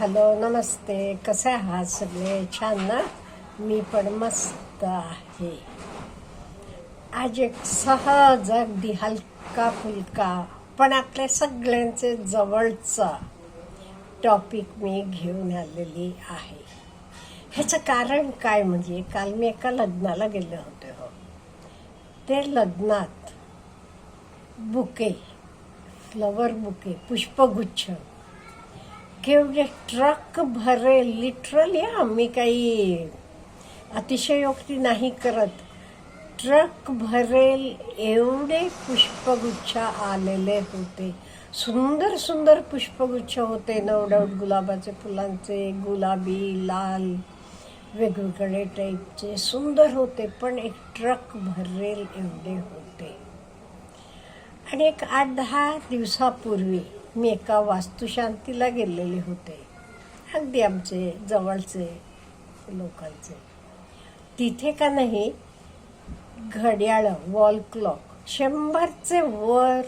Hello नमस्ते. कसे आहात सगळे? छान ना? मी पण मस्त आहे. आज एक सहज अगदी हलका फुलका पण आपल्या सगळ्यांचे जवळचा टॉपिक मी घेऊन आलेली आहे. ह्याचं कारण काय म्हणजे काल मी एका लग्नाला गेले होते हो. ते लग्नात बुके फ्लवर बुके पुष्पगुच्छ केवढे ट्रक भरेल लिटरली आम्ही काही अतिशयोक्ती नाही करत. ट्रक भरेल एवढे पुष्पगुच्छ आलेले होते. सुंदर सुंदर पुष्पगुच्छ होते नवडवट गुलाबाचे फुलांचे गुलाबी लाल वेगवेगळे टाईपचे सुंदर होते पण एक ट्रक भरेल एवढे होते. आणि एक आठ दहा दिवसापूर्वी मी एका वास्तुशांतीला गेलेले होते. अगदी आमचे जवळचे लोकांचे. तिथे का नाही घड्याळं वॉल क्लॉक शंभरचे वर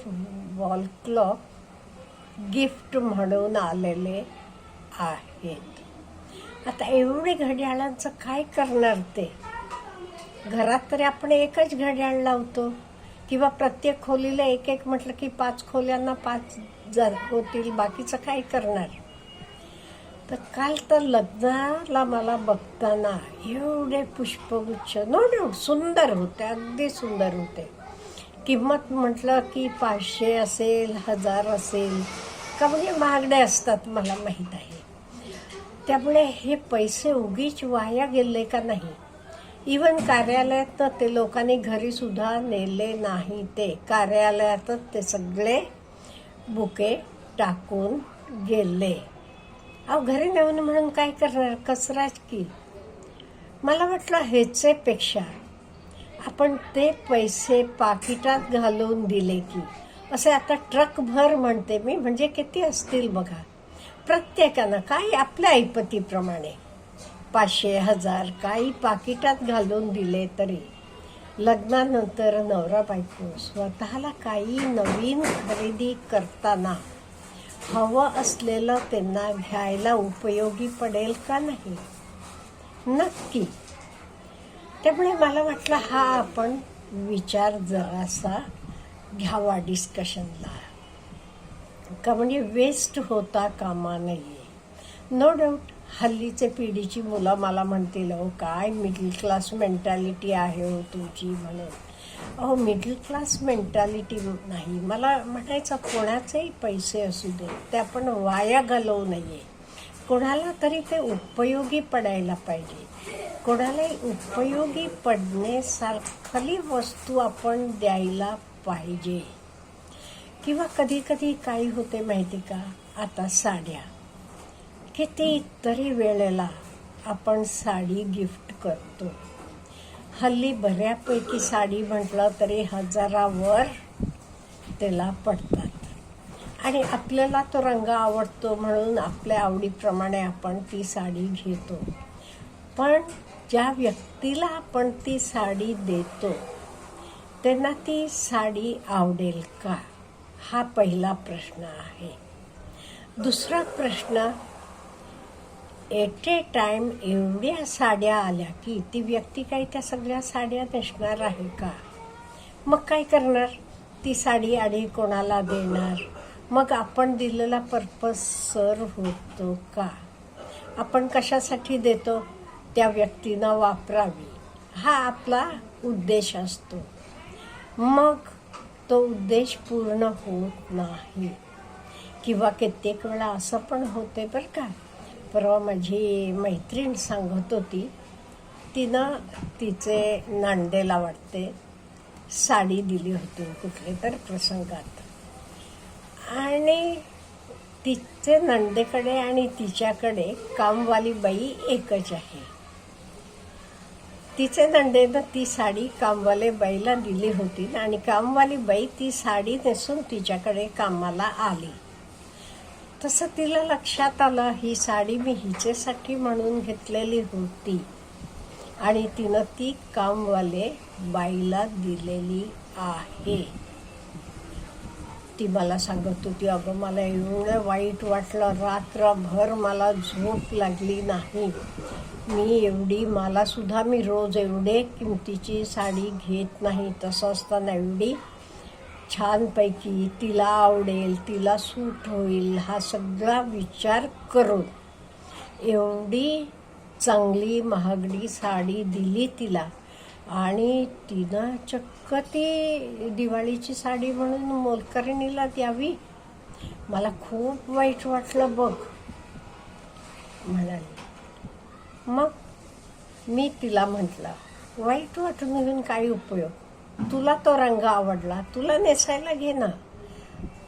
वॉल क्लॉक गिफ्ट म्हणून आलेले आहेत. आता एवढे घड्याळांचं काय करणार ते? घरात तरी आपण एकच घड्याळ लावतो. किंवा प्रत्येक खोलीला एक एक म्हटलं की पाच खोल्यांना पाच जर होतील बाकीचं काय करणार? तर काल तर लग्नाला मला बघताना एवढे पुष्पगुच्छ नो नो सुंदर होते अगदी सुंदर होते. किंमत म्हटलं की पाचशे असेल हजार असेल का म्हणजे महागडे असतात मला माहीत आहे. त्यामुळे हे पैसे उगीच वाया गेले का नाही? इवन कार्यालयात तर ते लोकांनी घरीसुद्धा नेले नाही ते. कार्यालयातच ते सगळे बुके टाकून गेले. अहो घरी नेऊन म्हणून काय करणार? कचराच की? मला वाटलं ह्याचेपेक्षा आपण ते पैसे पाकिटात घालून दिले की. असे आता ट्रकभर म्हणते मी म्हणजे किती असतील बघा. प्रत्येकानं काय आपल्या ऐपतीप्रमाणे. पाचशे हजार काही पाकिटात घालून दिले तरी. लग्नानंतर नवरा बायको स्वतःला काही नवीन खरेदी करताना हवं असलेलं त्यांना घ्यायला उपयोगी पडेल का नाही? नक्की. त्यामुळे मला वाटलं हा आपण विचार जरासा घ्यावा डिस्कशनला का म्हणजे वेस्ट होता कामा नये. नो डाऊट हल्लीचे पिढीची मुलं मला म्हणतील अहो काय मिडल क्लास मेंटॅलिटी आहे हो तुमची? म्हणून. अहो मिडल क्लास मेंटॅलिटी नाही. मला म्हणायचं कोणाचेही पैसे असू दे ते आपण वाया घालवू नये. कोणाला तरी ते उपयोगी पडायला पाहिजे. कोणालाही उपयोगी पडण्यासारखली वस्तू आपण द्यायला पाहिजे. किंवा कधी कधी काही होते माहिती का? आता साड्या. कितीतरी वेळेला आपण साडी गिफ्ट करतो. हल्ली बऱ्यापैकी साडी म्हटलं तरी हजारावर त्याला पडतात. आणि आपल्याला तो रंग आवडतो म्हणून आपल्या आवडीप्रमाणे आपण ती साडी घेतो. पण ज्या व्यक्तीला आपण ती साडी देतो त्यांना ती साडी आवडेल का? हा पहिला प्रश्न आहे. दुसरा प्रश्न एट ए टाईम एवढ्या साड्या आल्या की ती व्यक्ती काही त्या सगळ्या साड्या नेसणार आहे का? मग काय करणार? ती साडी आधी कोणाला देणार? मग आपण दिलेला पर्पज सर होतो का? आपण कशासाठी देतो? त्या व्यक्तीनं वापरावी. हा आपला उद्देश असतो. मग तो उद्देश पूर्ण होत नाही. किंवा कित्येक वेळा असं पण होते बरं का? परवा माझी मैत्रीण सांगत होती तिनं तिचे नांदेला वाटते साडी दिली होती कुठले तर प्रसंगात. आणि तिचे नंदेकडे आणि तिच्याकडे कामवाली बाई एकच आहे. तिचे नंदेनं ती साडी कामवाले बाईला दिली होती आणि कामवाली बाई ती साडी नेसून तिच्याकडे कामाला आली. तसं तिला लक्षात आलं ही साडी मी हिचेसाठी म्हणून घेतलेली होती. आणि तिनं ती कामवाले बाईला दिलेली आहे. ती मला सांगत होती अगं मला एवढं वाईट वाटलं. रात्रभर मला झोप लागली नाही. मी एवढी मलासुद्धा मी रोज एवढे किमतीची साडी घेत नाही. तसं असताना एवढी छानपैकी तिला आवडेल तिला सूट होईल हा सगळा विचार करून एवढी चांगली महागडी साडी दिली तिला. आणि तिनं चक्क ती दिवाळीची साडी म्हणून मोलकरणीला द्यावी. मला खूप वाईट वाटलं बघ म्हणाली. मग मी तिला म्हटलं वाईट वाटून घेऊन काही उपयोग तुला तो रंग आवडला तुला नेसायला घे ना.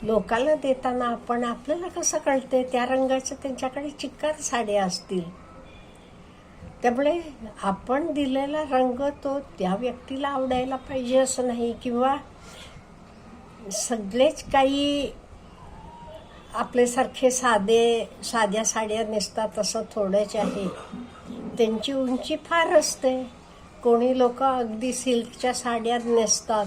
लोकाला देताना आपण आपल्याला कसं कळते त्या रंगाच्या त्यांच्याकडे चिक्कार साड्या असतील. त्यामुळे आपण दिलेला रंग तो त्या व्यक्तीला आवडायला पाहिजे असं नाही किंवा सगळेच काही आपल्यासारखे साधे साध्या साड्या नेसतात असं थोडंच आहे. त्यांची उंची फार असते. कोणी लोक अगदी सिल्कच्या साड्यात नेसतात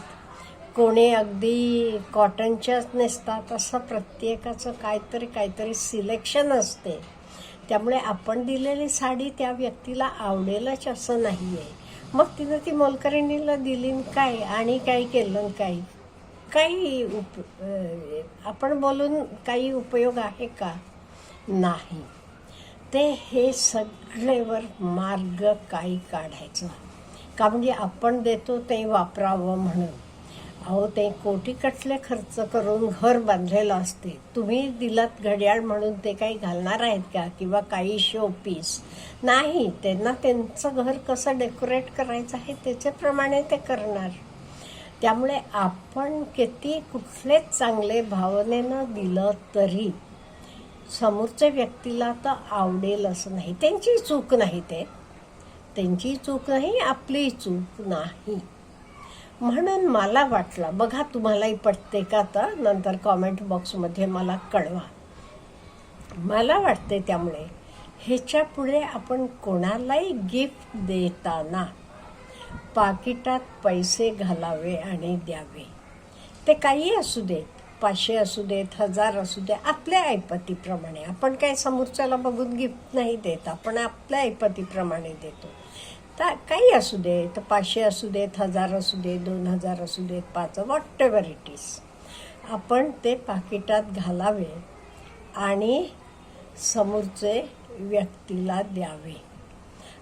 कोणी अगदी कॉटनच्याच नेसतात असं प्रत्येकाचं काहीतरी काहीतरी सिलेक्शन असते. त्यामुळे आपण दिलेली साडी त्या व्यक्तीला आवडेलच असं नाही आहे मग तिनं ती मोलकरणीला दिली काय? आणि काय केलं काही काय? काही उप आपण बोलून काही उपयोग आहे का? नाही. ते हे सगळेवर मार्ग काही काढायचा. का म्हणजे आपण देतो ते वापरावं म्हणून. अहो ते कोटी कटले खर्च करून घर बांधलेलं असते. तुम्ही दिलात घड्याळ म्हणून ते काही घालणार आहेत का? किंवा काही शो पीस नाही त्यांना त्यांचं घर कसं डेकोरेट करायचं आहे त्याच्याप्रमाणे ते करणार. त्यामुळे आपण किती कुठलेच चांगले भावनेनं दिलं तरी समोरच्या व्यक्तीला तर आवडेल असं नाही. त्यांची चूक नाही ते. त्यांची चूक नाही आपली चूक नाही. म्हणून मला वाटलं बघा तुम्हालाही पटते का तर नंतर कॉमेंट बॉक्समध्ये मला कळवा. मला वाटते त्यामुळे ह्याच्या पुढे आपण कोणालाही गिफ्ट देताना पाकिटात पैसे घालावे आणि द्यावे. ते काही असू देत. पाचशे असू देत हजार असू दे आपल्या ऐपतीप्रमाणे. आपण काय समोरच्याला बघून गिफ्ट नाही देत आपण आपल्या ऐपतीप्रमाणे देतो. तर काही असू दे तर पाचशे असू देत हजार असू दे दोन हजार असू देत पाच वॉट एव्हर इट इज आपण ते पाकिटात घालावे आणि समोरचे व्यक्तीला द्यावे.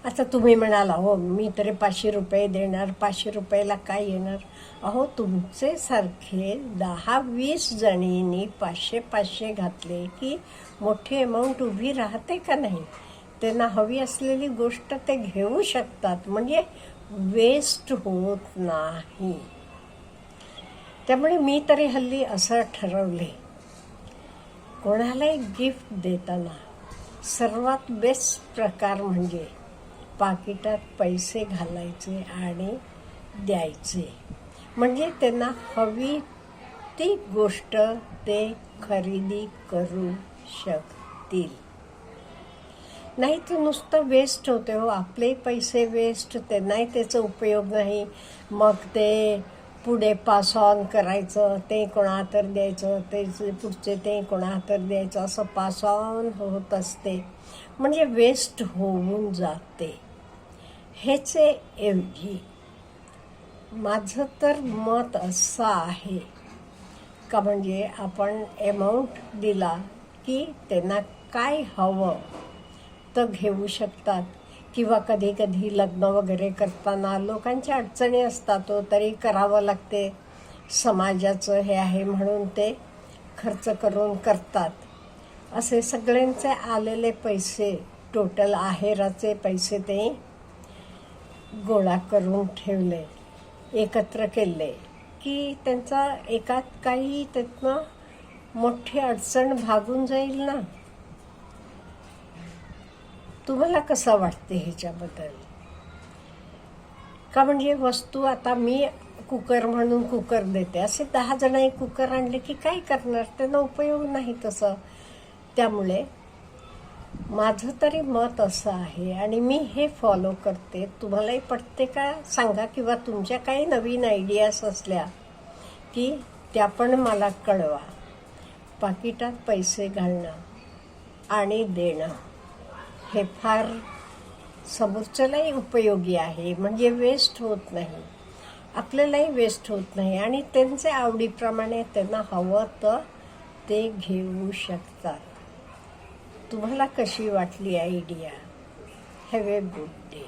आता तुम्ही म्हणाला हो मी तरी पाचशे रुपये देणार पाचशे रुपयाला काय येणार? अहो तुमचे सारखे दहा वीस जणींनी पाचशे पाचशे घातले की मोठी अमाऊंट उभी राहते का नाही? त्यांना हवी असलेली गोष्ट ते घेऊ शकतात म्हणजे वेस्ट होत नाही. त्यामुळे मी तरी हल्ली असं ठरवले. कोणालाही गिफ्ट देताना सर्वात बेस्ट प्रकार म्हणजे पाकिटात पैसे घालायचे आणि द्यायचे. म्हणजे त्यांना हवी ती गोष्ट ते खरेदी करू शकतील. नाही तर नुसतं वेस्ट होते हो. आपले पैसे वेस्ट त्यांनाही त्याचा उपयोग नाही. मग ते पुढे पास ऑन करायचं ते कोणा तर द्यायचं ते पुढचे ते कोणा तर द्यायचं असं पास ऑन होत असते. म्हणजे वेस्ट होऊन जाते. ह्याचे ऐवजी माझं तर मत असं आहे का म्हणजे आपण अमाऊंट दिला की त्यांना काय हवं तर घेऊ शकतात. किंवा कधी कधी लग्न वगैरे करताना लोकांच्या अडचणी असतात तो तरी करावं लागते. समाजाचं हे आहे म्हणून ते खर्च करून करतात. असे सगळ्यांचे आलेले पैसे टोटल आहेराचे पैसे ते गोळा करून ठेवले एकत्र केले की त्यांचा एकात काही त्यातनं मोठी अडचण भागून जाईल ना? तुम्हाला कसं वाटते ह्याच्याबद्दल? का म्हणजे वस्तू आता मी कुकर म्हणून कुकर देते असे दहा जण कुकर आणले की काय करणार? त्यांना उपयोग नाही तसं. त्यामुळे माझं तरी मत असं आहे आणि मी हे फॉलो करते. तुम्हालाही पटते का सांगा किंवा तुमच्या काही नवीन आयडियाज असल्या की त्या पण मला कळवा. पाकिटात पैसे घालणं आणि देणं हे फार समोरच्यालाही उपयोगी आहे. म्हणजे वेस्ट होत नाही. आपल्यालाही वेस्ट होत नाही आणि त्यांचे आवडीप्रमाणे त्यांना हवं तर ते घेऊ शकतात. तुम्हाला कशी वाटली idea have a good day